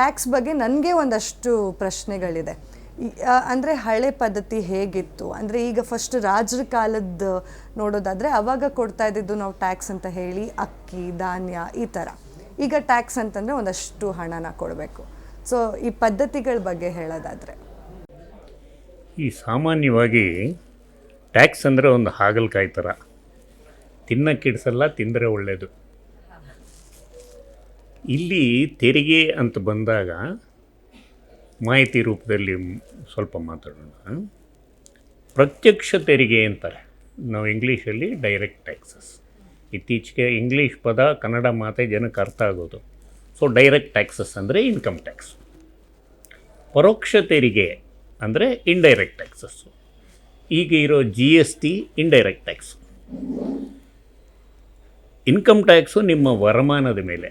Tax ಬಗ್ಗೆ ನನಗೆ ಒಂದಷ್ಟು ಪ್ರಶ್ನೆಗಳಿದೆ. ಅಂದರೆ ಹಳೆ ಪದ್ಧತಿ ಹೇಗಿತ್ತು? ಅಂದರೆ ಈಗ ಫಸ್ಟ್ ರಾಜರ ಕಾಲದ ನೋಡೋದಾದರೆ ಅವಾಗ ಕೊಡ್ತಾ ಇದ್ದಿದ್ದು ನಾವು ಟ್ಯಾಕ್ಸ್ ಅಂತ ಹೇಳಿ, ಅಕ್ಕಿ, ಧಾನ್ಯ ಈ ಥರ ಈಗ ಟ್ಯಾಕ್ಸ್ ಅಂತಂದರೆ ಒಂದಷ್ಟು ಹಣನ ಕೊಡಬೇಕು. ಸೊ ಈ ಪದ್ಧತಿಗಳ ಬಗ್ಗೆ ಹೇಳೋದಾದರೆ. ಈ ಸಾಮಾನ್ಯವಾಗಿ ಟ್ಯಾಕ್ಸ್ ಅಂದರೆ ಒಂದು ಹಾಗಲಕಾಯಿ ಥರ ತಿನ್ನಕ್ಕಿಡ್ಸಲ್ಲ, ತಿಂದರೆ ಒಳ್ಳೆಯದು ಇಲ್ಲಿ ತೆರಿಗೆ ಅಂತ ಬಂದಾಗ ಮಾಹಿತಿ ರೂಪದಲ್ಲಿ ಸ್ವಲ್ಪ ಮಾತಾಡೋಣ. ಪ್ರತ್ಯಕ್ಷ ತೆರಿಗೆ ಅಂತಾರೆ. ನಾವು ಇಂಗ್ಲೀಷಲ್ಲಿ ಡೈರೆಕ್ಟ್ ಟ್ಯಾಕ್ಸಸ್ ಇತ್ತೀಚೆಗೆ ಇಂಗ್ಲೀಷ್ ಪದ, ಕನ್ನಡ ಮಾತೆ ಜನಕ್ಕೆ ಅರ್ಥ ಆಗೋದು. ಸೊ ಡೈರೆಕ್ಟ್ ಟ್ಯಾಕ್ಸಸ್ ಅಂದರೆ ಇನ್ಕಮ್ ಟ್ಯಾಕ್ಸ್ ಪರೋಕ್ಷ ತೆರಿಗೆ ಅಂದರೆ ಇಂಡೈರೆಕ್ಟ್ ಟ್ಯಾಕ್ಸಸ್ಸು ಈಗ ಇರೋ G S T indirect tax income tax ನಿಮ್ಮ ವರಮಾನದ ಮೇಲೆ.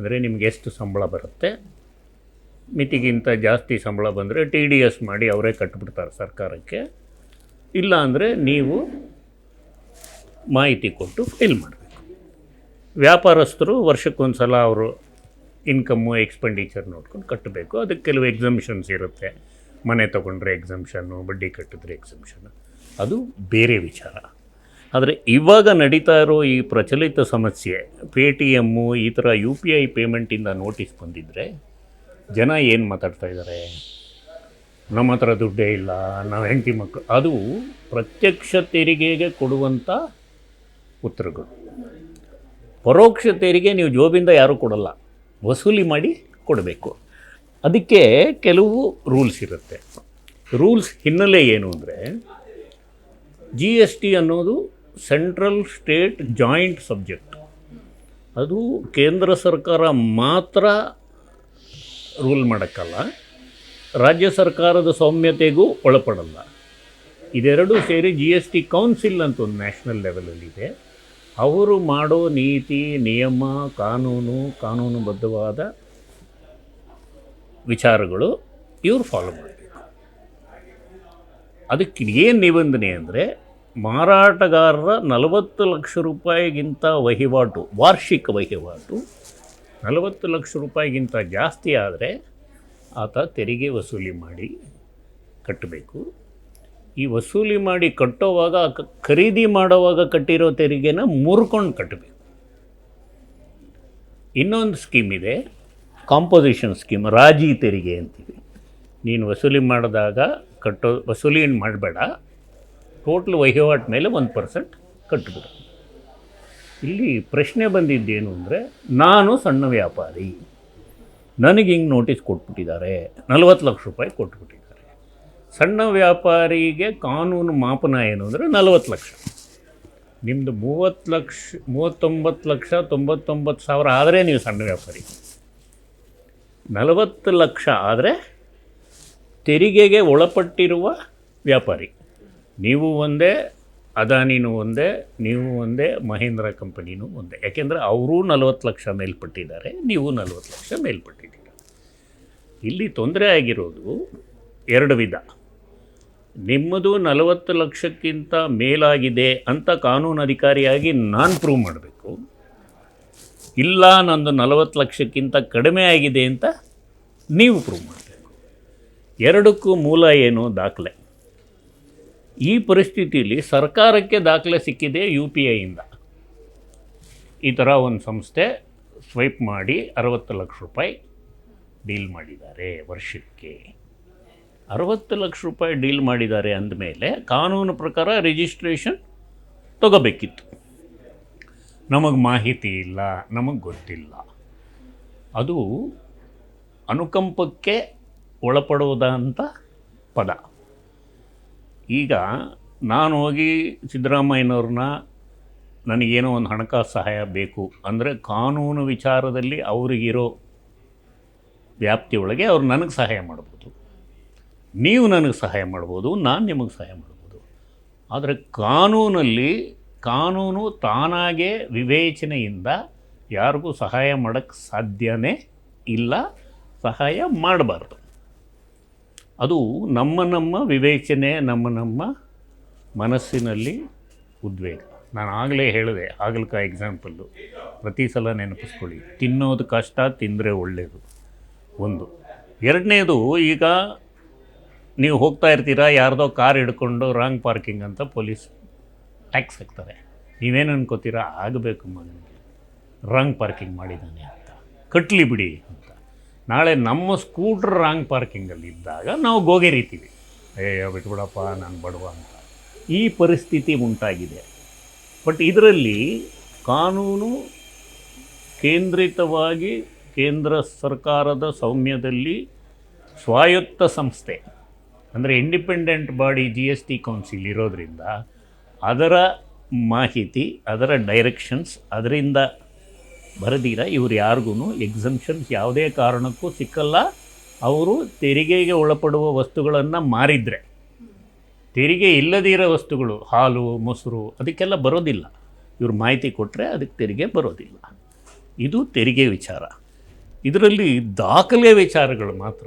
ಅಂದರೆ ನಿಮ್ಗೆ ಎಷ್ಟು ಸಂಬಳ ಬರುತ್ತೆ? ಮಿತಿಗಿಂತ ಜಾಸ್ತಿ ಸಂಬಳ ಬಂದರೆ ಟಿ ಡಿ ಎಸ್ ಮಾಡಿ ಅವರೇ ಕಟ್ಟಿಬಿಡ್ತಾರೆ ಸರ್ಕಾರಕ್ಕೆ. ಇಲ್ಲ ಅಂದರೆ ನೀವು ಮಾಹಿತಿ ಕೊಟ್ಟು ಫೈಲ್ ಮಾಡಬೇಕು. ವ್ಯಾಪಾರಸ್ಥರು ವರ್ಷಕ್ಕೊಂದು ಸಲ ಅವರು ಇನ್ಕಮ್ಮು ಎಕ್ಸ್ಪೆಂಡಿಚರ್ ನೋಡ್ಕೊಂಡು ಕಟ್ಟಬೇಕು. ಅದಕ್ಕೆ ಕೆಲವು ಎಕ್ಸಮ್ಷನ್ಸ್ ಇರುತ್ತೆ. ಮನೆ ತೊಗೊಂಡ್ರೆ ಎಕ್ಸಮ್ಷನ್ನು ಬಡ್ಡಿ ಕಟ್ಟಿದ್ರೆ ಎಕ್ಸಮ್ಷನ್ನು ಅದು ಬೇರೆ ವಿಚಾರ. ಆದರೆ ಇವಾಗ ನಡೀತಾ ಇರೋ ಈ ಪ್ರಚಲಿತ ಸಮಸ್ಯೆ ಪೇ ಟಿ ಎಮ್ಮು ಈ ಥರ ಯು ಪಿ ಐ ಪೇಮೆಂಟಿಂದ ನೋಟಿಸ್ ಬಂದಿದ್ದರೆ ಜನ ಏನು ಮಾತಾಡ್ತಾ ಇದ್ದಾರೆ ನಮ್ಮ ಹತ್ರ ದುಡ್ಡೇ ಇಲ್ಲ, ನಾವು ಹೆಂಡತಿ ಮಕ್ಕಳು ಅದು ಪ್ರತ್ಯಕ್ಷ ತೆರಿಗೆಗೆ ಕೊಡುವಂಥ ಉತ್ತರಗಳು. ಪರೋಕ್ಷ ತೆರಿಗೆ ನೀವು ಜೋಬಿಂದ ಯಾರೂ ಕೊಡಲ್ಲ. ವಸೂಲಿ ಮಾಡಿ ಕೊಡಬೇಕು. ಅದಕ್ಕೆ ಕೆಲವು ರೂಲ್ಸ್ ಇರುತ್ತೆ. ರೂಲ್ಸ್ ಹಿನ್ನೆಲೆ ಏನು ಅಂದರೆ ಜಿ ಎಸ್ ಟಿ ಅನ್ನೋದು ಸೆಂಟ್ರಲ್ ಸ್ಟೇಟ್ ಜಾಯಿಂಟ್ ಸಬ್ಜೆಕ್ಟ್. ಅದು ಕೇಂದ್ರ ಸರ್ಕಾರ ಮಾತ್ರ ರೂಲ್ ಮಾಡೋಕ್ಕಲ್ಲ. ರಾಜ್ಯ ಸರ್ಕಾರದ ಸೌಮ್ಯತೆಗೂ ಒಳಪಡಲ್ಲ. ಇದೆರಡೂ ಸೇರಿ ಜಿ ಎಸ್ ಟಿ ಕೌನ್ಸಿಲ್ ಅಂತ ಒಂದು ನ್ಯಾಷನಲ್ ಲೆವೆಲಲ್ಲಿದೆ ಅವರು ಮಾಡೋ ನೀತಿ, ನಿಯಮ, ಕಾನೂನು, ಕಾನೂನುಬದ್ಧವಾದ ವಿಚಾರಗಳು ಇವರು ಫಾಲೋ ಮಾಡಬೇಕು. ಅದಕ್ಕೆ ಏನು ನಿಬಂಧನೆ ಅಂದರೆ ಮಾರಾಟಗಾರರ ನಲವತ್ತು ಲಕ್ಷ ರೂಪಾಯಿಗಿಂತ ವಹಿವಾಟು, ವಾರ್ಷಿಕ ವಹಿವಾಟು ನಲವತ್ತು ಲಕ್ಷ ರೂಪಾಯಿಗಿಂತ ಜಾಸ್ತಿ ಆದರೆ ಆತ ತೆರಿಗೆ ವಸೂಲಿ ಮಾಡಿ ಕಟ್ಟಬೇಕು. ಈ ವಸೂಲಿ ಮಾಡಿ ಕಟ್ಟೋವಾಗ, ಖರೀದಿ ಮಾಡೋವಾಗ ಕಟ್ಟಿರೋ ತೆರಿಗೆನ ಮುರ್ಕೊಂಡು ಕಟ್ಟಬೇಕು. ಇನ್ನೊಂದು ಸ್ಕೀಮ್ ಇದೆ, ಕಾಂಪೋಸಿಷನ್ ಸ್ಕೀಮ್, ರಾಜಿ ತೆರಿಗೆ ಅಂತೀವಿ. ನೀನು ವಸೂಲಿ ಮಾಡಿದಾಗ ಕಟ್ಟೋ ವಸೂಲಿ ಮಾಡಬೇಡ. ಟೋಟ್ಲ್ ವಹಿವಾಟ್ ಮೇಲೆ ಒಂದು ಪರ್ಸೆಂಟ್ ಕಟ್ಟಿಬಿಡು ಇಲ್ಲಿ ಪ್ರಶ್ನೆ ಬಂದಿದ್ದೇನು ಅಂದರೆ, ನಾನು ಸಣ್ಣ ವ್ಯಾಪಾರಿ, ನನಗೆ ಹಿಂಗೆ ನೋಟಿಸ್ ಕೊಟ್ಬಿಟ್ಟಿದ್ದಾರೆ, ನಲವತ್ತು ಲಕ್ಷ ರೂಪಾಯಿ ಕೊಟ್ಬಿಟ್ಟಿದ್ದಾರೆ. ಸಣ್ಣ ವ್ಯಾಪಾರಿಗೆ ಕಾನೂನು ಮಾಪನ ಏನು ಅಂದರೆ ನಲವತ್ತು ಲಕ್ಷ. ನಿಮ್ಮದು ಮೂವತ್ತು ಲಕ್ಷ, ಮೂವತ್ತೊಂಬತ್ತು ಲಕ್ಷ, ತೊಂಬತ್ತೊಂಬತ್ತು ಸಾವಿರ ಆದರೆ ನೀವು ಸಣ್ಣ ವ್ಯಾಪಾರಿ. ನಲವತ್ತು ಲಕ್ಷ ಆದರೆ ತೆರಿಗೆಗೆ ಒಳಪಟ್ಟಿರುವ ವ್ಯಾಪಾರಿ. ನೀವು ಒಂದೇ, ಅದಾನಿನೂ ಒಂದೇ, ನೀವು ಒಂದೇ, ಮಹೇಂದ್ರ ಕಂಪನಿನೂ ಒಂದೇ. ಯಾಕೆಂದರೆ ಅವರೂ ನಲವತ್ತು ಲಕ್ಷ ಮೇಲ್ಪಟ್ಟಿದ್ದಾರೆ, ನೀವು ನಲವತ್ತು ಲಕ್ಷ ಮೇಲ್ಪಟ್ಟಿದ್ದೀರಿ. ಇಲ್ಲಿ ತೊಂದರೆ ಆಗಿರೋದು ಎರಡು ವಿಧ. ನಿಮ್ಮದು ನಲವತ್ತು ಲಕ್ಷಕ್ಕಿಂತ ಮೇಲಾಗಿದೆ ಅಂತ ಕಾನೂನು ಅಧಿಕಾರಿಯಾಗಿ ನಾನು ಪ್ರೂವ್ ಮಾಡಬೇಕು. ಇಲ್ಲ, ನಂದು ನಲವತ್ತು ಲಕ್ಷಕ್ಕಿಂತ ಕಡಿಮೆ ಆಗಿದೆ ಅಂತ ನೀವು ಪ್ರೂವ್ ಮಾಡಬೇಕು. ಎರಡಕ್ಕೂ ಮೂಲ ಏನು? ದಾಖಲೆ. ಈ ಪರಿಸ್ಥಿತಿಯಲ್ಲಿ ಸರ್ಕಾರಕ್ಕೆ ದಾಖಲೆ ಸಿಕ್ಕಿದೆ ಯು ಪಿ ಐಯಿಂದ. ಈ ಥರ ಒಂದು ಸಂಸ್ಥೆ ಸ್ವೈಪ್ ಮಾಡಿ ಅರವತ್ತು ಲಕ್ಷ ರೂಪಾಯಿ ಡೀಲ್ ಮಾಡಿದ್ದಾರೆ ವರ್ಷಕ್ಕೆ. ಅರವತ್ತು ಲಕ್ಷ ರೂಪಾಯಿ ಡೀಲ್ ಮಾಡಿದ್ದಾರೆ ಅಂದಮೇಲೆ ಕಾನೂನು ಪ್ರಕಾರ ರಿಜಿಸ್ಟ್ರೇಷನ್ ತಗೋಬೇಕಿತ್ತು. ನಮಗೆ ಮಾಹಿತಿ ಇಲ್ಲ, ನಮಗೆ ಗೊತ್ತಿಲ್ಲ. ಅದು ಅನುಕಂಪಕ್ಕೆ ಒಳಪಡುವುದಂಥ ಪದ. ಈಗ ನಾನು ಹೋಗಿ ಸಿದ್ದರಾಮಯ್ಯನವ್ರನ್ನ ನನಗೇನೋ ಒಂದು ಹಣಕಾಸು ಸಹಾಯ ಬೇಕು ಅಂದರೆ ಕಾನೂನು ವಿಚಾರದಲ್ಲಿ ಅವರಿಗಿರೋ ವ್ಯಾಪ್ತಿಯೊಳಗೆ ಅವ್ರು ನನಗೆ ಸಹಾಯ ಮಾಡ್ಬೋದು. ನೀವು ನನಗೆ ಸಹಾಯ ಮಾಡ್ಬೋದು, ನಾನು ನಿಮಗೆ ಸಹಾಯ ಮಾಡ್ಬೋದು. ಆದರೆ ಕಾನೂನಲ್ಲಿ ಕಾನೂನು ತಾನಾಗೇ ವಿವೇಚನೆಯಿಂದ ಯಾರಿಗೂ ಸಹಾಯ ಮಾಡೋಕ್ಕೆ ಸಾಧ್ಯನೇ ಇಲ್ಲ, ಸಹಾಯ ಮಾಡಬಾರ್ದು. ಅದು ನಮ್ಮ ನಮ್ಮ ವಿವೇಚನೆ, ನಮ್ಮ ನಮ್ಮ ಮನಸ್ಸಿನಲ್ಲಿ ಉದ್ವೇಗ. ನಾನು ಆಗಲೇ ಹೇಳಿದೆ ಹಾಗಲಕಾಯಿ ಎಕ್ಸಾಂಪಲ್ಲು ಪ್ರತಿ ಸಲ ನೆನಪಿಸ್ಕೊಳ್ಳಿ. ತಿನ್ನೋದು ಕಷ್ಟ, ತಿಂದರೆ ಒಳ್ಳೆಯದು ಒಂದು. ಎರಡನೇದು, ಈಗ ನೀವು ಹೋಗ್ತಾ ಇರ್ತೀರಾ, ಯಾರ್ದೋ ಕಾರ್ ಹಿಡ್ಕೊಂಡು ರಾಂಗ್ ಪಾರ್ಕಿಂಗ್ ಅಂತ ಪೊಲೀಸ್ ಟ್ಯಾಕ್ಸ್ ಹಾಕ್ತಾರೆ. ನೀವೇನು ಅನ್ಕೋತೀರಾ? ಆಗಬೇಕು ಮಗನಿಗೆ. ರಾಂಗ್ ಪಾರ್ಕಿಂಗ್ ಮಾಡಿದ್ದಾನೆ ಅಂತ. ಕಟ್ಲಿ ಬಿಡಿ ನಾಳೆ ನಮ್ಮ ಸ್ಕೂಟ್ರ್ ರಾಂಗ್ ಪಾರ್ಕಿಂಗಲ್ಲಿ ಇದ್ದಾಗ ನಾವು ಗೋಗೆರಿತೀವಿ. ಏ ಬಿಟ್ಬಿಡಪ್ಪ, ನಾನು ಬಡವ ಅಂತ. ಈ ಪರಿಸ್ಥಿತಿ ಉಂಟಾಗಿದೆ. ಬಟ್ ಇದರಲ್ಲಿ ಕಾನೂನು ಕೇಂದ್ರಿತವಾಗಿ ಕೇಂದ್ರ ಸರ್ಕಾರದ ಸೌಮ್ಯದಲ್ಲಿ ಸ್ವಾಯತ್ತ ಸಂಸ್ಥೆ, ಅಂದರೆ independent body G S T council ಇರೋದರಿಂದ ಅದರ ಮಾಹಿತಿ, ಅದರ ಡೈರೆಕ್ಷನ್ಸ್ ಅದರಿಂದ ಬರೆದಿರ, ಇವ್ರು ಯಾರಿಗೂ ಎಕ್ಸಮ್ಷನ್ಸ್ ಯಾವುದೇ ಕಾರಣಕ್ಕೂ ಸಿಕ್ಕಲ್ಲ. ಅವರು ತೆರಿಗೆಗೆ ಒಳಪಡುವ ವಸ್ತುಗಳನ್ನು ಮಾರಿದರೆ. ತೆರಿಗೆ ಇಲ್ಲದಿರೋ ವಸ್ತುಗಳು, ಹಾಲು, ಮೊಸರು, ಅದಕ್ಕೆಲ್ಲ ಬರೋದಿಲ್ಲ. ಇವ್ರು ಮಾಹಿತಿ ಕೊಟ್ಟರೆ ಅದಕ್ಕೆ ತೆರಿಗೆ ಬರೋದಿಲ್ಲ. ಇದು ತೆರಿಗೆ ವಿಚಾರ. ಇದರಲ್ಲಿ ದಾಖಲೆ ವಿಚಾರಗಳು ಮಾತ್ರ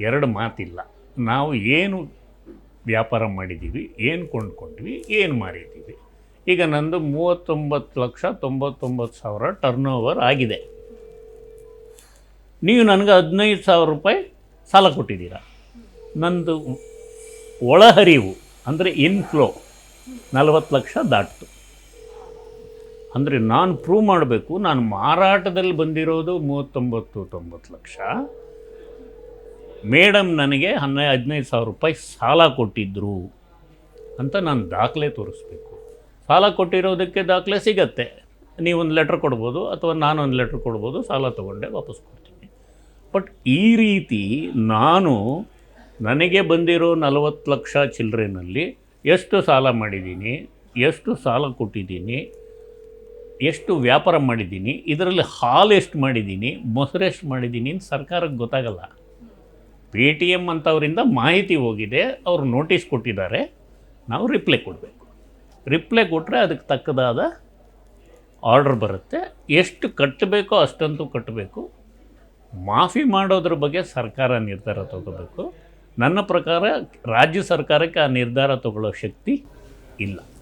ಎರಡು ಮಾತಿಲ್ಲ. ನಾವು ಏನು ವ್ಯಾಪಾರ ಮಾಡಿದ್ದೀವಿ, ಏನು ಕೊಂಡ್ಕೊಂಡ್ವಿ, ಏನು ಮಾರಿದ್ದೀವಿ. ಈಗ ನಂದು ಮೂವತ್ತೊಂಬತ್ತು ಲಕ್ಷ ತೊಂಬತ್ತೊಂಬತ್ತು ಸಾವಿರ ಟರ್ನ್ ಓವರ್ ಆಗಿದೆ. ನೀವು ನನಗೆ ಹದಿನೈದು ಸಾವಿರ ರೂಪಾಯಿ ಸಾಲ ಕೊಟ್ಟಿದ್ದೀರಾ. ನಂದು ಒಳಹರಿವು ಅಂದರೆ ಇನ್ಫ್ಲೋ ನಲವತ್ತು ಲಕ್ಷ ದಾಟ್ತು. ಅಂದರೆ ನಾನು ಪ್ರೂವ್ ಮಾಡಬೇಕು, ನಾನು ಮಾರಾಟದಲ್ಲಿ ಬಂದಿರೋದು ಮೂವತ್ತೊಂಬತ್ತು ತೊಂಬತ್ತು ಲಕ್ಷ. ಮೇಡಮ್ ನನಗೆ ಹನ್ನೆ, ಹದಿನೈದು ಸಾವಿರ ರೂಪಾಯಿ ಸಾಲ ಕೊಟ್ಟಿದ್ದರು ಅಂತ ನಾನು ದಾಖಲೆ ತೋರಿಸ್ಬೇಕು. ಸಾಲ ಕೊಟ್ಟಿರೋದಕ್ಕೆ ದಾಖಲೆ ಸಿಗತ್ತೆ. ನೀವೊಂದು ಲೆಟ್ರ್ ಕೊಡ್ಬೋದು ಅಥವಾ ನಾನೊಂದು ಲೆಟ್ರ್ ಕೊಡ್ಬೋದು, ಸಾಲ ತೊಗೊಂಡೆ, ವಾಪಸ್ ಕೊಡ್ತೀನಿ. ಬಟ್ ಈ ರೀತಿ ನಾನು ನನಗೆ ಬಂದಿರೋ ನಲವತ್ತು ಲಕ್ಷ ಚಿಲ್ಲರೆನಲ್ಲಿ ಎಷ್ಟು ಸಾಲ ಮಾಡಿದ್ದೀನಿ, ಎಷ್ಟು ಸಾಲ ಕೊಟ್ಟಿದ್ದೀನಿ, ಎಷ್ಟು ವ್ಯಾಪಾರ ಮಾಡಿದ್ದೀನಿ, ಇದರಲ್ಲಿ ಹಾಲು ಎಷ್ಟು ಮಾಡಿದ್ದೀನಿ, ಮೊಸರು ಎಷ್ಟು ಮಾಡಿದ್ದೀನಿ ಅಂತ ಸರ್ಕಾರಕ್ಕೆ ಗೊತ್ತಾಗಲ್ಲ. ಪೇ ಟಿ ಎಂ ಅಂತವರಿಂದ ಮಾಹಿತಿ ಹೋಗಿದೆ, ಅವರು ನೋಟಿಸ್ ಕೊಟ್ಟಿದ್ದಾರೆ, ನಾವು ರಿಪ್ಲೈ ಕೊಡಬೇಕು. ರಿಪ್ಲೈ ಕೊಟ್ಟರೆ ಅದಕ್ಕೆ ತಕ್ಕದಾದ ಆರ್ಡರ್ ಬರುತ್ತೆ. ಎಷ್ಟು ಕಟ್ಟಬೇಕೋ ಅಷ್ಟಂತೂ ಕಟ್ಟಬೇಕು. ಮಾಫಿ ಮಾಡೋದ್ರ ಬಗ್ಗೆ ಸರ್ಕಾರ ನಿರ್ಧಾರ ತಗೋಬೇಕು. ನನ್ನ ಪ್ರಕಾರ ರಾಜ್ಯ ಸರ್ಕಾರಕ್ಕೆ ಆ ನಿರ್ಧಾರ ತಗೊಳ್ಳೋ ಶಕ್ತಿ ಇಲ್ಲ.